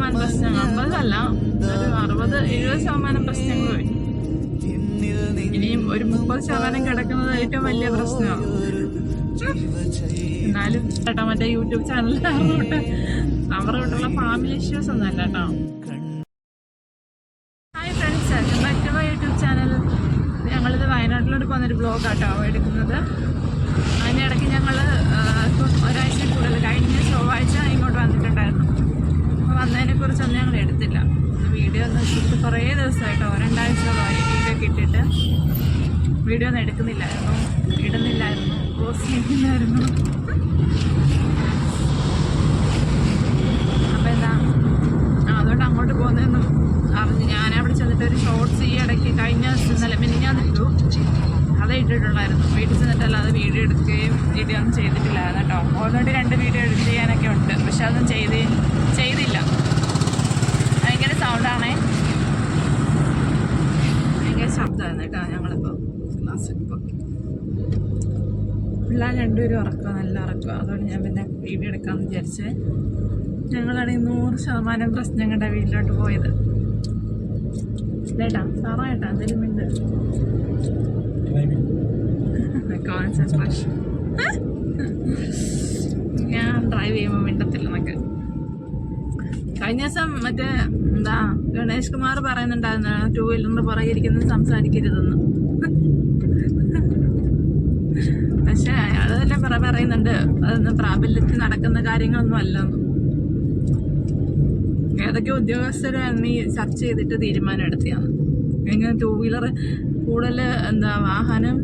ശതമാനം പ്രശ്നങ്ങൾ. അമ്പതല്ല അറുപത് എഴുപത് ശതമാനം പ്രശ്നങ്ങൾ ഇനിയും ഒരു മുപ്പത് ശതമാനം കിടക്കുന്നത് ഏറ്റവും വലിയ പ്രശ്നമാണ്. എന്നാലും കേട്ടോ മറ്റേ യൂട്യൂബ് ചാനൽ അവരുടെ കൂട്ടുള്ള ഫാമിലി ഇഷ്യൂസ് ഒന്നും അല്ല കേട്ടോ. ഹായ് ഫ്രണ്ട്സ് മറ്റുള്ള യൂട്യൂബ് ചാനൽ ഞങ്ങളിത് വയനാട്ടിലോട്ട് പോകുന്നൊരു ബ്ലോഗാട്ടോ എടുക്കുന്നത് അതിനിടയ്ക്ക് ഞങ്ങൾ ഇപ്പം ഒരാഴ്ച കൂടുതൽ കഴിഞ്ഞ ചൊവ്വാഴ്ച ഇങ്ങോട്ട് വന്നിട്ടുണ്ടായിരുന്നു അപ്പോൾ വന്നതിനെ കുറിച്ചൊന്നും ഞങ്ങൾ എടുത്തില്ല വീഡിയോ ഒന്നും ഇട്ടിട്ട് കുറേ ദിവസമായിട്ടോ രണ്ടാഴ്ചയോളമായി വീഡിയോ ഒക്കെ ഇട്ടിട്ട് വീഡിയോ ഒന്നും എടുക്കുന്നില്ലായിരുന്നു ഇടുന്നില്ലായിരുന്നു. പോസ്റ്റ് ചെയ്യുന്നില്ലായിരുന്നു. അപ്പോൾ എന്താ? അതുകൊണ്ട് അങ്ങോട്ട് പോകുന്നതെന്നും അറിഞ്ഞ് ഞാൻ അവിടെ ചെന്നിട്ട് ഒരു ഷോർട്സ് ഈ ഇടയ്ക്ക് കഴിഞ്ഞ ഇന്നലെ മിനിഞ്ഞാന്ന് ഇട്ടു. അത് ഇട്ടിട്ടുണ്ടായിരുന്നു. വീട്ടിൽ ചെന്നിട്ടല്ലാതെ വീഡിയോ എടുക്കുകയും വീഡിയോ ഒന്നും ചെയ്തിട്ടില്ലായിരുന്നു കേട്ടോ. ഓൾറെഡി രണ്ട് വീഡിയോ എഡിറ്റ് ചെയ്യാനൊക്കെ ഉണ്ട്. പക്ഷെ അതൊന്നും ചെയ്ത് ചെയ്തില്ല. ഭയങ്കര സൗണ്ടാണേ ഭയങ്കര ശബ്ദമായിരുന്നു കേട്ടോ ഞങ്ങളിപ്പോൾ ക്ലാസ്സിലിപ്പോൾ പിള്ളേർ രണ്ടുപേരും ഉറക്കുക നല്ല ഉറക്കുക അതുകൊണ്ട് ഞാൻ പിന്നെ വീഡിയോ എടുക്കാമെന്ന് വിചാരിച്ചേ. ഞങ്ങളാണെങ്കിൽ നൂറ് ശതമാനം പ്രശ്നങ്ങളുടെ വീട്ടിലോട്ട് പോയത്. ഇല്ലേട്ടാ സാറായിട്ടാ എന്തെങ്കിലും ഉണ്ട് കോൺസെൻട്രേഷൻ ഞാൻ ഡ്രൈവ് ചെയ്യുമ്പോൾ മിണ്ടത്തില്ല എന്നൊക്കെ കഴിഞ്ഞ ദിവസം മറ്റേ എന്താ ഗണേഷ് കുമാർ പറയുന്നുണ്ടായിരുന്നു ടൂ വീലറിന് പുറകെ ഇരിക്കുന്നത് സംസാരിക്കരുതെന്ന് പക്ഷെ അയാൾ തന്നെ പറ പറയുന്നുണ്ട്. അതൊന്നും പ്രാബല്യത്തിൽ നടക്കുന്ന കാര്യങ്ങളൊന്നും അല്ലെന്നും. ഏതൊക്കെ ഉദ്യോഗസ്ഥരാണ് ഈ ചർച്ച ചെയ്തിട്ട് തീരുമാനം എടുത്തതാണ്. ഇങ്ങനെ ടൂ വീലർ കൂടുതൽ എന്താ വാഹനം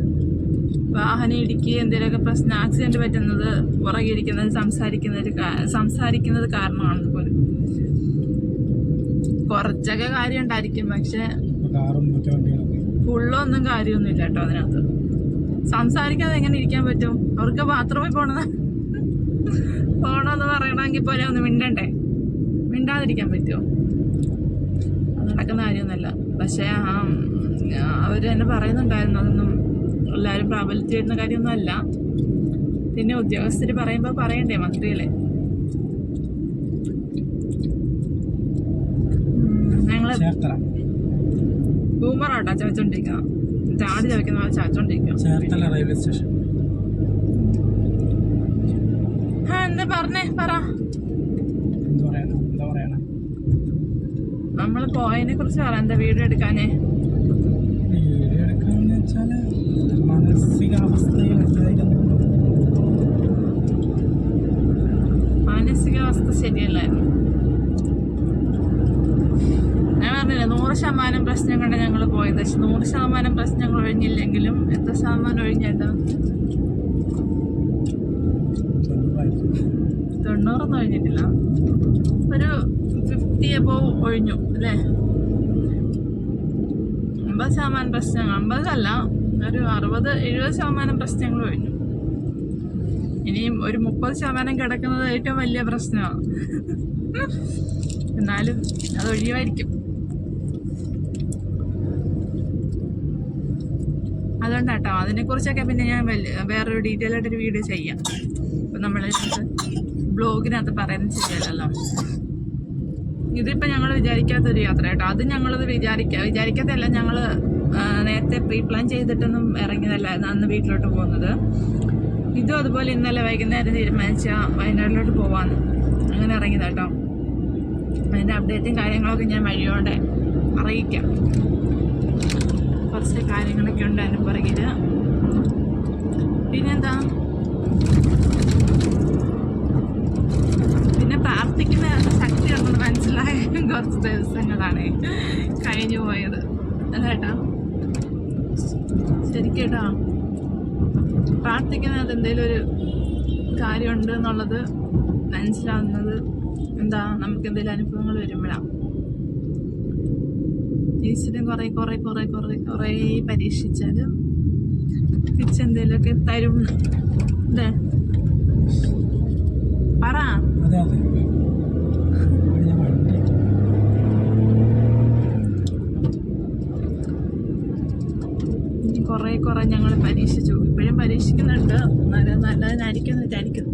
വാഹനം ഇടുക്കി എന്തെങ്കിലുമൊക്കെ പ്രശ്നം ആക്സിഡന്റ് പറ്റുന്നത് പുറകെ ഇരിക്കുന്നത് സംസാരിക്കുന്നത് സംസാരിക്കുന്നത് കാരണമാണ് പോലും. കുറച്ചൊക്കെ കാര്യം ഉണ്ടായിരിക്കും പക്ഷെ ഫുള്ളൊന്നും കാര്യമൊന്നുമില്ല കേട്ടോ അതിനകത്ത്. സംസാരിക്കാതെ എങ്ങനെ ഇരിക്കാൻ പറ്റും? അവർക്ക് ബാത്റൂമിൽ പോണത്. പോണെന്ന് പറയണമെങ്കിൽ പോലെ ഒന്ന് മിണ്ടണ്ടേ? മിണ്ടാതിരിക്കാൻ പറ്റുമോ അത് നടക്കുന്ന കാര്യമൊന്നുമല്ല. പക്ഷേ ആ അവർ തന്നെ പറയുന്നുണ്ടായിരുന്നു. അതൊന്നും എല്ലാവരും പ്രാബല്യത്തിൽ വരുന്ന കാര്യമൊന്നും അല്ല പിന്നെ ഉദ്യോഗസ്ഥർ പറയുമ്പോൾ പറയണ്ടേ മന്ത്രിയല്ലേ ഞങ്ങൾ ബൂമറാട്ടോ ചവച്ചോണ്ടിരിക്കുക ചാടി ചവയ്ക്കുന്ന പോലെ ചവച്ചോണ്ടിരിക്കുക ചേർത്തല റെയിൽവേ സ്റ്റേഷൻ ആ എന്താ പറഞ്ഞേ പറ. നമ്മൾ പോയതിനെ കുറിച്ച് പറയാം എന്താ വീഡിയോ എടുക്കാനേ? പ്രശ്നം കൊണ്ട് ഞങ്ങൾ പോയത്. പക്ഷെ നൂറ് ശതമാനം പ്രശ്നങ്ങൾ ഒഴിഞ്ഞില്ലെങ്കിലും എത്ര ശതമാനം ഒഴിഞ്ഞേട്ടാ. തൊണ്ണൂറൊന്നും ഒഴിഞ്ഞിട്ടില്ല. ഒരു ഫിഫ്റ്റി എബോ ഒഴിഞ്ഞു അല്ലേ? അമ്പത് ശതമാനം പ്രശ്നങ്ങൾ. അമ്പതല്ല ഒരു അറുപത് എഴുപത് ശതമാനം പ്രശ്നങ്ങൾ ഒഴിഞ്ഞു. ഇനിയും ഒരു മുപ്പത് ശതമാനം കിടക്കുന്നത് ഏറ്റവും വലിയ പ്രശ്നമാണ്. എന്നാലും അത് ഒഴിയുമായിരിക്കും. അതുകൊണ്ടാട്ടോ. അതിനെക്കുറിച്ചൊക്കെ പിന്നെ ഞാൻ വലിയ വേറൊരു ഡീറ്റെയിൽ ആയിട്ടൊരു വീഡിയോ ചെയ്യാം. ഇപ്പം നമ്മൾ ബ്ലോഗിനകത്ത് പറയുന്നത് ശരിയല്ലല്ലോ. ഇതിപ്പോൾ ഞങ്ങൾ വിചാരിക്കാത്തൊരു യാത്ര കേട്ടോ. അത് ഞങ്ങളത് വിചാരിക്കുക വിചാരിക്കാത്തല്ല ഞങ്ങൾ നേരത്തെ പ്രീ പ്ലാൻ ചെയ്തിട്ടൊന്നും ഇറങ്ങിയതല്ല അന്ന് വീട്ടിലോട്ട് പോകുന്നത്. ഇതും അതുപോലെ ഇന്നലെ വൈകുന്നേരം തീരുമാനിച്ച വയനാട്ടിലോട്ട് പോവാന്ന്. അങ്ങനെ ഇറങ്ങിയതാ കേട്ടോ. അതിന്റെ അപ്ഡേറ്റും കാര്യങ്ങളൊക്കെ ഞാൻ വഴിയോടെ അറിയിക്കാം. കുറച്ച് കാര്യങ്ങളൊക്കെ ഉണ്ട് അതിന് പുറകിൽ പിന്നെന്താ? പിന്നെ പ്രാർത്ഥിക്കുന്ന ശക്തി ഉണ്ടെന്ന് മനസ്സിലായ കുറച്ച് ദിവസങ്ങളാണ് കഴിഞ്ഞു പോയത്. അല്ലേട്ടാ ശരിക്കേട്ടാ കേട്ടോ. പ്രാർത്ഥിക്കുന്നത് എന്തെങ്കിലും ഒരു കാര്യമുണ്ട് എന്നുള്ളത് മനസ്സിലാവുന്നത് എന്താ? നമുക്ക് എന്തെങ്കിലും അനുഭവങ്ങൾ വരുമ്പോഴാണ് ഈശ്വരൻ കുറെ കുറെ കുറെ കുറെ കുറെ പരീക്ഷിച്ചാലും തിരിച്ചെന്തേലുമൊക്കെ തരും. അല്ലേ പറ. കുറെ കുറെ ഞങ്ങൾ പരീക്ഷിച്ചു. ഇപ്പോഴും പരീക്ഷിക്കുന്നുണ്ട്. നല്ല നല്ലതിനായിരിക്കും വിചാരിക്കുന്നു.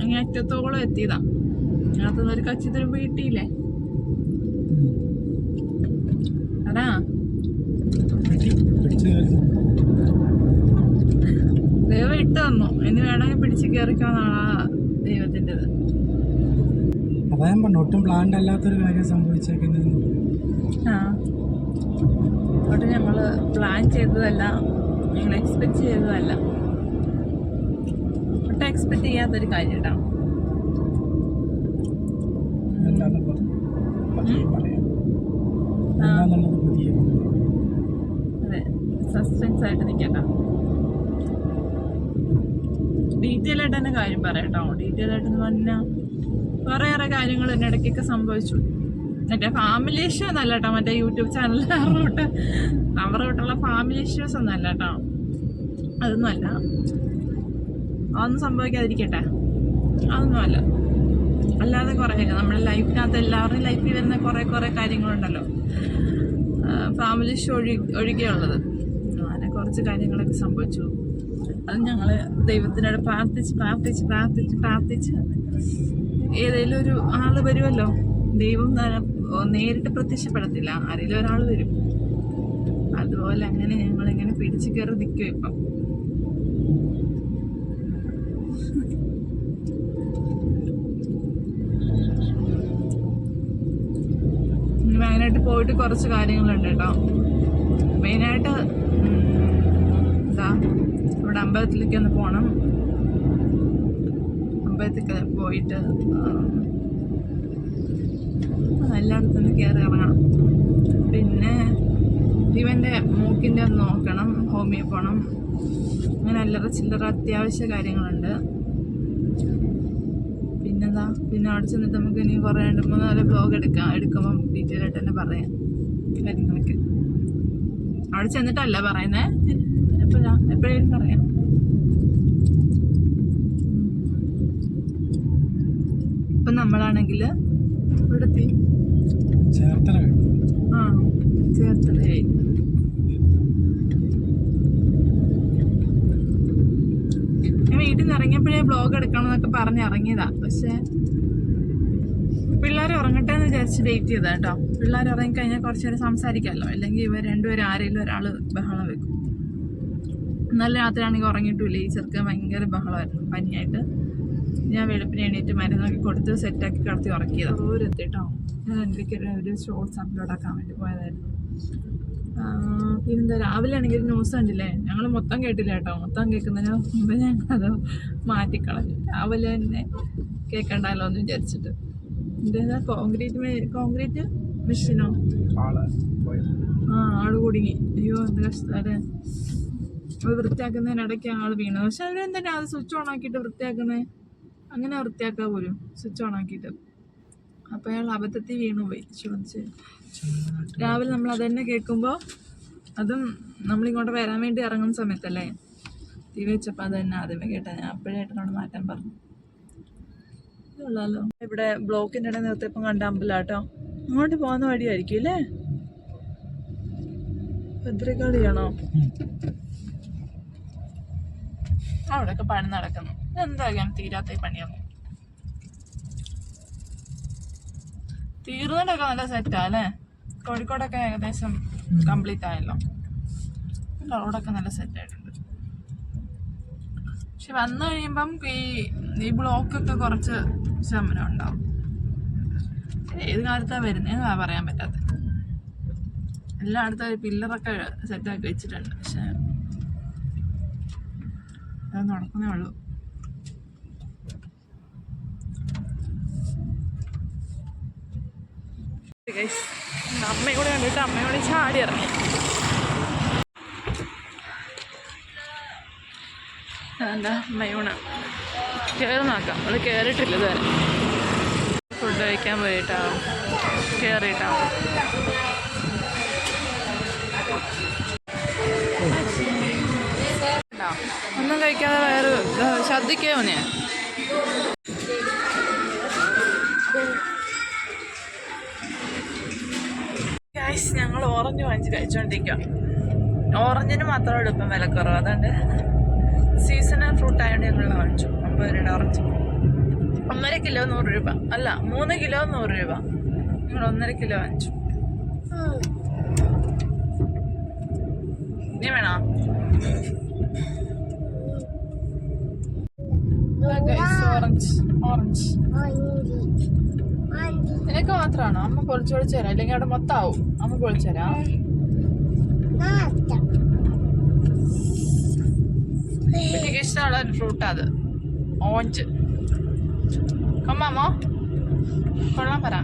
അങ്ങനെ അറ്റത്തോളം എത്തിയതാ. അതിനകത്തുനിന്ന് ഒരു കച്ചിത്തുരുമ്പ് കിട്ടിയില്ലേ അതാ പിടി പിടിച്ചു കയറി ദൈവം ഇട്ട് തന്നു ഇനി വേണമെങ്കിൽ പിടിച്ച് കയറിക്കാന്നാണ് ദൈവത്തിന്റെത്. അതാ ഞാൻ പറഞ്ഞു ഒട്ടും പ്ലാൻഡ് അല്ലാത്തൊരു കാര്യം സംഭവിച്ചേക്കുന്നത് ആ. അതുകൊണ്ട് നമ്മൾ പ്ലാൻ ചെയ്തതല്ല ഞങ്ങൾ എക്സ്പെക്ട് ചെയ്തതല്ല. ഒട്ടും എക്സ്പെക്ട് ചെയ്യാത്തൊരു കാര്യം കേട്ടോ അതെ. സസ്പെൻസ് ആയിട്ട് നിൽക്കട്ടോ ഡീറ്റെയിൽ ആയിട്ട് തന്നെ കാര്യം പറയട്ടോ ഡീറ്റെയിൽ ആയിട്ട് എന്ന് പറഞ്ഞാൽ കുറേ ഏറെ കാര്യങ്ങൾ എന്റെ ഇടയ്ക്കൊക്കെ സംഭവിച്ചു. മറ്റേ ഫാമിലി ഇഷ്യൂ ഒന്നല്ല കേട്ടോ. മറ്റേ യൂട്യൂബ് ചാനൽ അവരോട്ട് അവരോട്ടുള്ള ഫാമിലി ഇഷ്യൂസ് ഒന്നല്ല കേട്ടോ. അതൊന്നുമല്ല അതൊന്നും സംഭവിക്കാതിരിക്കട്ടെ. അതൊന്നുമല്ല അല്ലാതെ കുറേ നമ്മുടെ ലൈഫിനകത്ത് എല്ലാവരുടെയും ലൈഫിൽ വരുന്ന കുറേ കുറേ കാര്യങ്ങളുണ്ടല്ലോ. ഫാമിലി ഇഷ്യൂ ഒഴി ഒഴികെയുള്ളത്. അങ്ങനെ കുറച്ച് കാര്യങ്ങളൊക്കെ സംഭവിച്ചു. അത് ഞങ്ങൾ ദൈവത്തിനോട് പ്രാർത്ഥിച്ച് പ്രാർത്ഥിച്ച് പ്രാർത്ഥിച്ച് പ്രാർത്ഥിച്ച് ഏതെങ്കിലും ഒരു ആൾ വരുമല്ലോ ദൈവം നേരിട്ട് പ്രത്യക്ഷപ്പെടത്തില്ല. ആരെങ്കിലും ഒരാൾ വരും. അതുപോലെ അങ്ങനെ ഞങ്ങളിങ്ങനെ പിടിച്ചു കയറി നിൽക്കും ഇപ്പം. മെയിനായിട്ട് പോയിട്ട് കുറച്ച് കാര്യങ്ങളുണ്ട് കേട്ടോ. മെയിനായിട്ട് എന്താ? ഇവിടെ അമ്പലത്തിലേക്ക് ഒന്ന് പോകണം അമ്പലത്തിൽ പോയിട്ട് എല്ലായിടത്തും ഒന്ന് കയറി ഇറങ്ങണം. പിന്നെ ഇവന്റെ മൂക്കിന്റെ ഒന്ന് നോക്കണം ഹോമിയോ പോകണം അങ്ങനെ അല്ലറ ചില്ലറ അത്യാവശ്യ കാര്യങ്ങളുണ്ട്. പിന്നെന്താ? പിന്നെ അവിടെ ചെന്നിട്ട് നമുക്ക് ഇനി കുറേ രണ്ട് മൂന്ന് നാല് ബ്ലോഗ് എടുക്കാം. എടുക്കുമ്പം ഡീറ്റെയിൽ ആയിട്ട് തന്നെ പറയാം കാര്യങ്ങളൊക്കെ. അവിടെ ചെന്നിട്ടല്ല പറയുന്നത് എപ്പോഴാ? എപ്പോഴേലും പറയാം. നമ്മളാണെങ്കിൽ ഇവിടെ എത്തി ചേർത്തല ആ ചേർത്തലയായി ഞാൻ വീട്ടിൽ നിന്ന് ഇറങ്ങിയപ്പോഴേ ബ്ലോഗ് എടുക്കണം എന്നൊക്കെ പറഞ്ഞ് ഇറങ്ങിയതാ. പക്ഷെ പിള്ളേർ ഉറങ്ങട്ടെ എന്ന് വിചാരിച്ച് വെയിറ്റ് ചെയ്താ കേട്ടോ. പിള്ളേർ ഇറങ്ങിക്കഴിഞ്ഞാൽ കുറച്ച് നേരം സംസാരിക്കാമല്ലോ. അല്ലെങ്കിൽ ഇവർ രണ്ടുപേരും ആരെങ്കിലും ഒരാൾ ബഹളം വെക്കും. നല്ല രാത്രിയാണെങ്കിൽ ഉറങ്ങിയിട്ടില്ല. ഈ ചെറുക്കൻ ഭയങ്കര ബഹളമായിരുന്നു പനിയായിട്ട്. ഞാൻ വെളുപ്പിന് എണീറ്റ് മരുന്നൊക്കെ കൊടുത്ത് സെറ്റാക്കി കിടത്തി ഉറക്കിയത്. ദൂരെത്തിട്ടോ? ഞാൻ എനിക്ക് ഒരു ഷോർട്സ് അപ്ലോഡ് ആക്കാൻ വേണ്ടി പോയതായിരുന്നു. ആ, പിന്നെന്താ രാവിലെ ആണെങ്കിൽ ന്യൂസ് കണ്ടില്ലേ? ഞങ്ങൾ മൊത്തം കേട്ടില്ല കേട്ടോ. മൊത്തം കേൾക്കുന്നതിന് മുമ്പ് ഞങ്ങളത് മാറ്റിക്കളഞ്ഞു. രാവിലെ തന്നെ കേൾക്കണ്ടല്ലോ എന്ന് വിചാരിച്ചിട്ട്. എന്താ കോൺക്രീറ്റ് കോൺക്രീറ്റ് മെഷീനോ ആ ആൾ കുടുങ്ങി. അയ്യോ എന്ത് കഷ്ടം അത് വൃത്തിയാക്കുന്നതിനിടയ്ക്ക് ആൾ വീണു. പക്ഷെ അവരെന്തിനാ അത് സ്വിച്ച് ഓൺ ആക്കിയിട്ട് വൃത്തിയാക്കുന്നേ? അങ്ങനെ വൃത്തിയാക്കാൻ പോലും. സ്വിച്ച് ഓൺ ആക്കിയിട്ട്. അപ്പോൾ അയാൾ അബദ്ധത്തിൽ വീണു പോയി ശ്രദ്ധിച്ച് രാവിലെ നമ്മൾ അത് തന്നെ കേൾക്കുമ്പോൾ അതും നമ്മളിങ്ങോട്ട് വരാൻ വേണ്ടി ഇറങ്ങുന്ന സമയത്തല്ലേ? തീ വെച്ചപ്പോൾ അത് തന്നെ ആദ്യമേ കേട്ടാ. ഞാൻ അപ്പോഴേ ഏട്ടനോട് മാറ്റാൻ പറഞ്ഞു. ഇതുള്ളല്ലോ ഇവിടെ ബ്ലോക്കിന്റെ ഇടയിൽ നിർത്തിയപ്പം കണ്ട അമ്പലാട്ടോ അങ്ങോട്ട് പോകുന്ന വഴിയായിരിക്കും അല്ലേ? ഭദ്രകാളിയാണോ അവിടെയൊക്കെ പണി നടക്കുന്നു. എന്തായാലും തീരാത്ത പണിയാണ് തീർന്നിട്ടൊക്കെ നല്ല സെറ്റാ അല്ലേ? കോഴിക്കോടൊക്കെ ഏകദേശം കംപ്ലീറ്റ് ആയല്ലോ. റോഡൊക്കെ നല്ല സെറ്റ് ആയിട്ടുണ്ട്. പക്ഷെ വന്നു കഴിയുമ്പം ഈ ഈ ബ്ലോക്കൊക്കെ കുറച്ച് ശമനം ഉണ്ടാവും. ഏത് കാലത്താണ് വരുന്നതെന്ന് പറയാൻ പറ്റാത്ത. എല്ലായിടത്തും പില്ലറൊക്കെ സെറ്റാക്കി വെച്ചിട്ടുണ്ട്. പക്ഷെ അത് നടക്കുന്നേ ഉള്ളൂ. Guys, അമ്മയോട് കണ്ടിട്ട് അമ്മയോട് ചാടി ഇറങ്ങി. എന്താ അമ്മയൂണ് കയറി നോക്കാം. അത് കയറിയിട്ടില്ല ഇതുവരെ. ഫുഡ് കഴിക്കാൻ പോയിട്ടാ. കയറിയിട്ടാ ഒന്നും കഴിക്കാതെ വയറ് ശ്രദ്ധിക്കോ ഞാൻ കഴിച്ചുകൊണ്ടിരിക്കുക ഓറഞ്ചിന് മാത്രമേ ഇപ്പം വിലക്കുറവ്. അതുകൊണ്ട് സീസണൽ ഫ്രൂട്ട് ആയതുകൊണ്ട് ഞങ്ങൾ വാങ്ങിച്ചു. അമ്പത് രൂപയുടെ ഓറഞ്ച് ഒന്നര കിലോ നൂറ് രൂപ. അല്ല മൂന്ന് കിലോ നൂറ് രൂപ. ഞങ്ങൾ ഒന്നര കിലോ വാങ്ങിച്ചു. നീ വേണോ? ഓറഞ്ച് ഓറഞ്ച് നിനക്ക് മാത്രമാണോ അമ്മ പൊളിച്ചു പൊളിച്ചു തരാം. അല്ലെങ്കിൽ അവിടെ മൊത്തം ആവും അമ്മ പൊളിച്ചു തരാം. എനിക്ക് ഇഷ്ടമുള്ള ഒരു ഫ്രൂട്ടാ അത്. ഓഞ്ച് കൊമ്മാമോ കൊള്ളാൻ പറ.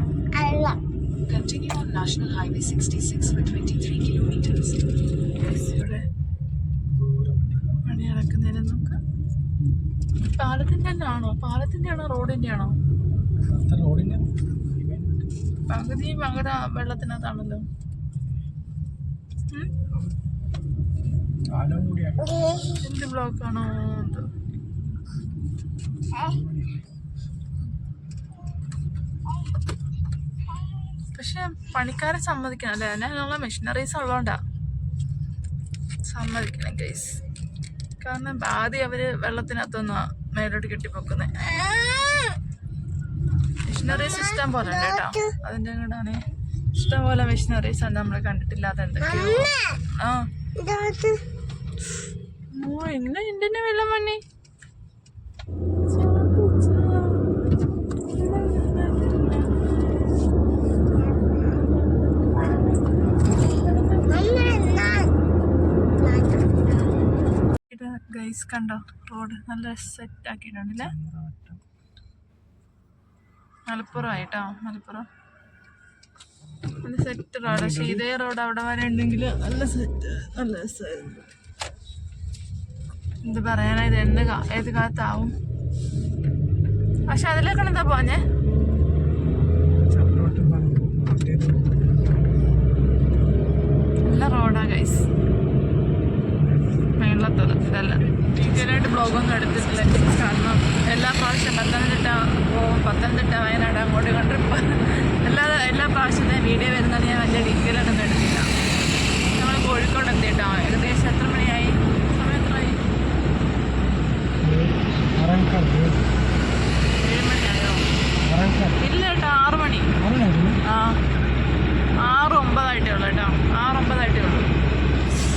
Continue on National Highway 66 for 23 kilometers. ഇവിടെ പണി നടക്കുന്നതിന് നമുക്ക് പാലത്തിന്റെ തന്നെ ആണോ പാലത്തിന്റെ ആണോ റോഡിന്റെ ആണോ പകുതി പകര വെള്ളത്തിനകത്താണല്ലോ. കൂടിയാണ് എന്ത് ബ്ലോക്ക് ആണോ പക്ഷെ പണിക്കാരെ സമ്മതിക്കണം അല്ലേ? അതിനുള്ള മെഷീനറീസ് ഉള്ളതുകൊണ്ടാ സമ്മതിക്കണം ഗൈസ് കാരണം ആദ്യം അവർ വെള്ളത്തിനകത്തൊന്ന് മേലോട്ട് കെട്ടിപ്പൊക്കുന്നത് മെഷീനറീസ് ഇഷ്ടം പോലെ ഉണ്ട് കേട്ടോ. അതിന്റെ കൂടാണ്. ഇഷ്ടം പോലെ മെഷീനറീസ് ആണ് നമ്മൾ കണ്ടിട്ടില്ലാത്ത എന്തൊക്കെയോ. ആ. ഗൈസ് കണ്ടോ? റോഡ് നല്ല സെറ്റ് ആക്കിയിട്ടുണ്ടല്ലേ മലപ്പുറമായിട്ടോ? മലപ്പുറം. നല്ല സെറ്റ് റോഡ് പക്ഷേ ഇതേ റോഡ് അവിടെ വരെ ഉണ്ടെങ്കിൽ നല്ല സെറ്റ് നല്ല രസമായിരുന്നു എന്ത് പറയാനാ ഇത് എന്ന് കാ- ഏത് കാലത്താവും പക്ഷെ അതിലേക്കാണ് എന്താ പോഞ്ഞേ നല്ല റോഡാ ഗൈസ് മേളത്തത് ഇതല്ല. ഡീറ്റെയിലായിട്ട് ബ്ലോഗൊന്നും എടുത്തിട്ടില്ല. കാരണം എല്ലാ പ്രാവശ്യം പത്തനംതിട്ട പോകും പത്തനംതിട്ട വയനാട് അങ്ങോട്ട് കൊണ്ട് എല്ലാ എല്ലാ പ്രാവശ്യത്തെ വീഡിയോ വരുന്നത് ഞാൻ വലിയ ഡീറ്റെയിലായിട്ടൊന്നും എടുത്തില്ല നമ്മൾ കോഴിക്കോട് എത്തിയിട്ടോ ഏകദേശം എത്ര മണിയായി സമയം എത്രയായി ആറേക്കാൾ ഏഴ് മണിയായോ ആറേക്കാൾ ഇല്ല കേട്ടോ ആറ് മണി ആറേക്കാൾ ആ ആറ് ഒമ്പതായിട്ടേ ഉള്ളൂ കേട്ടോ ആറ് ഒമ്പതായിട്ടേ ഉള്ളൂ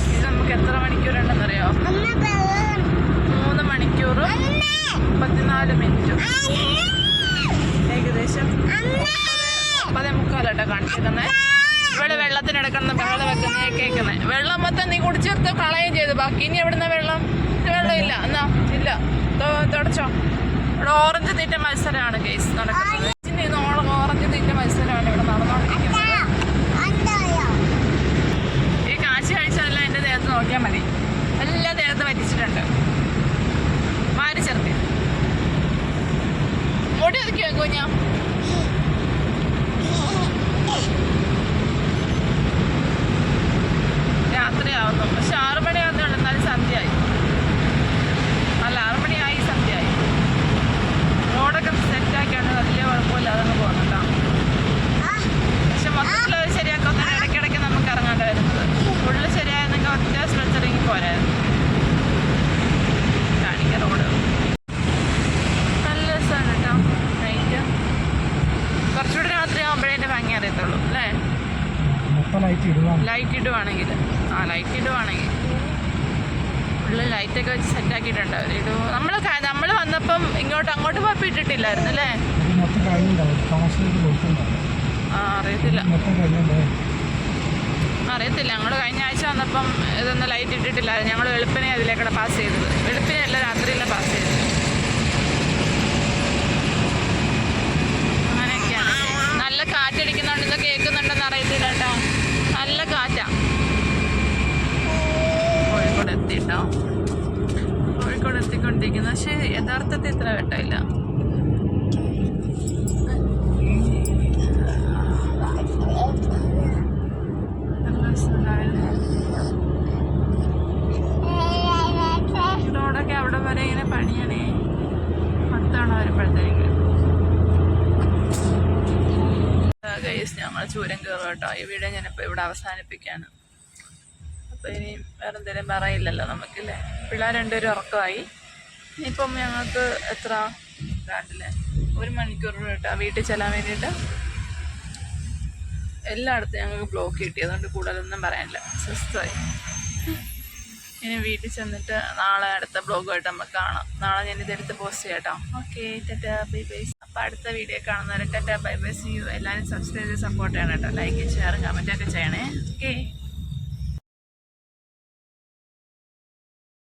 ഇത് നമുക്ക് എത്ര മണിക്കൂറുണ്ടെന്നറിയോ മൂന്ന് മണിക്കൂറും മുപ്പത്തിനാല് മിനിറ്റും ഏകദേശം ഒമ്പതേ കാണിച്ചിരിക്കുന്നത് ഇവിടെ വെള്ളത്തിനെടുക്കണം ബഹളം വെക്കുന്ന കേൾക്കുന്നത് വെള്ളം മൊത്തം നീ കുടിച്ചെടുത്ത് കളയുകയും ചെയ്തു. ബാക്കി ഇനി എവിടുന്ന വെള്ളം? വെള്ളം ഇല്ല എന്നാ ഇല്ല. തുടച്ചോ. ഇവിടെ ഓറഞ്ച് തീറ്റ മത്സരമാണ് കേസ് നടക്കുന്നത്. ഇട്ടിട്ടില്ലായിരുന്നു അല്ലേ? ആ അറിയത്തില്ല. അറിയത്തില്ല. ഞങ്ങൾ കഴിഞ്ഞ ആഴ്ച വന്നപ്പം ഇതൊന്നും ലൈറ്റ് ഇട്ടിട്ടില്ലായിരുന്നു ഞങ്ങൾ വെളുപ്പിനെ അതിലേക്കൂടെ പാസ് ചെയ്തത്. വെളുപ്പിനെ അല്ല രാത്രിയിലെ പാസ് ചെയ്തത്. അങ്ങനെയൊക്കെയാണ്. നല്ല കാറ്റടിക്കുന്നുണ്ടെന്ന് കേൾക്കുന്നുണ്ടെന്ന് അറിയത്തില്ല കേട്ടോ. നല്ല കാറ്റാ. കോഴിക്കോട് എത്തിട്ടോ. കോഴിക്കോട് പക്ഷെ യഥാർത്ഥത്തിൽ ഇത്ര വെട്ടമില്ല. ചൂരം കയറും കേട്ടോ. ഈ വീഡിയോ ഞാനിപ്പോൾ ഇവിടെ അവസാനിപ്പിക്കുകയാണ്. അപ്പോൾ ഇനി വേറെ എന്തെങ്കിലും പറയില്ലല്ലോ നമുക്കില്ലേ? പിള്ളേർ രണ്ടുപേരും ഉറക്കമായി. ഇനിയിപ്പം ഞങ്ങൾക്ക് എത്ര രണ്ടില്ലേ ഒരു മണിക്കൂർ കേട്ടോ വീട്ടിൽ ചെല്ലാൻ വേണ്ടിയിട്ട് എല്ലായിടത്തും ഞങ്ങൾക്ക് ബ്ലോക്ക് കിട്ടി. അതുകൊണ്ട് കൂടുതലൊന്നും പറയാനില്ല. സ്വസ്ഥമായി ഇനി വീട്ടിൽ ചെന്നിട്ട് നാളെ അടുത്ത ബ്ലോഗുമായിട്ട് നമുക്ക് കാണാം. നാളെ ഞാൻ ഇതെടുത്ത് പോസ്റ്റ് ചെയ്യാം കേട്ടോ. ഓക്കെ ടാറ്റാ ബൈ ബൈ അപ്പോൾ അടുത്ത വീഡിയോ കാണുന്നവരെ tata bye bye see you എല്ലാവരും സബ്സ്ക്രൈബ് ചെയ്ത് സപ്പോർട്ട് ചെയ്യണം കേട്ടോ. ലൈക്ക് ഷെയർ കമന്റൊക്കെ ചെയ്യണേ. ഓക്കെ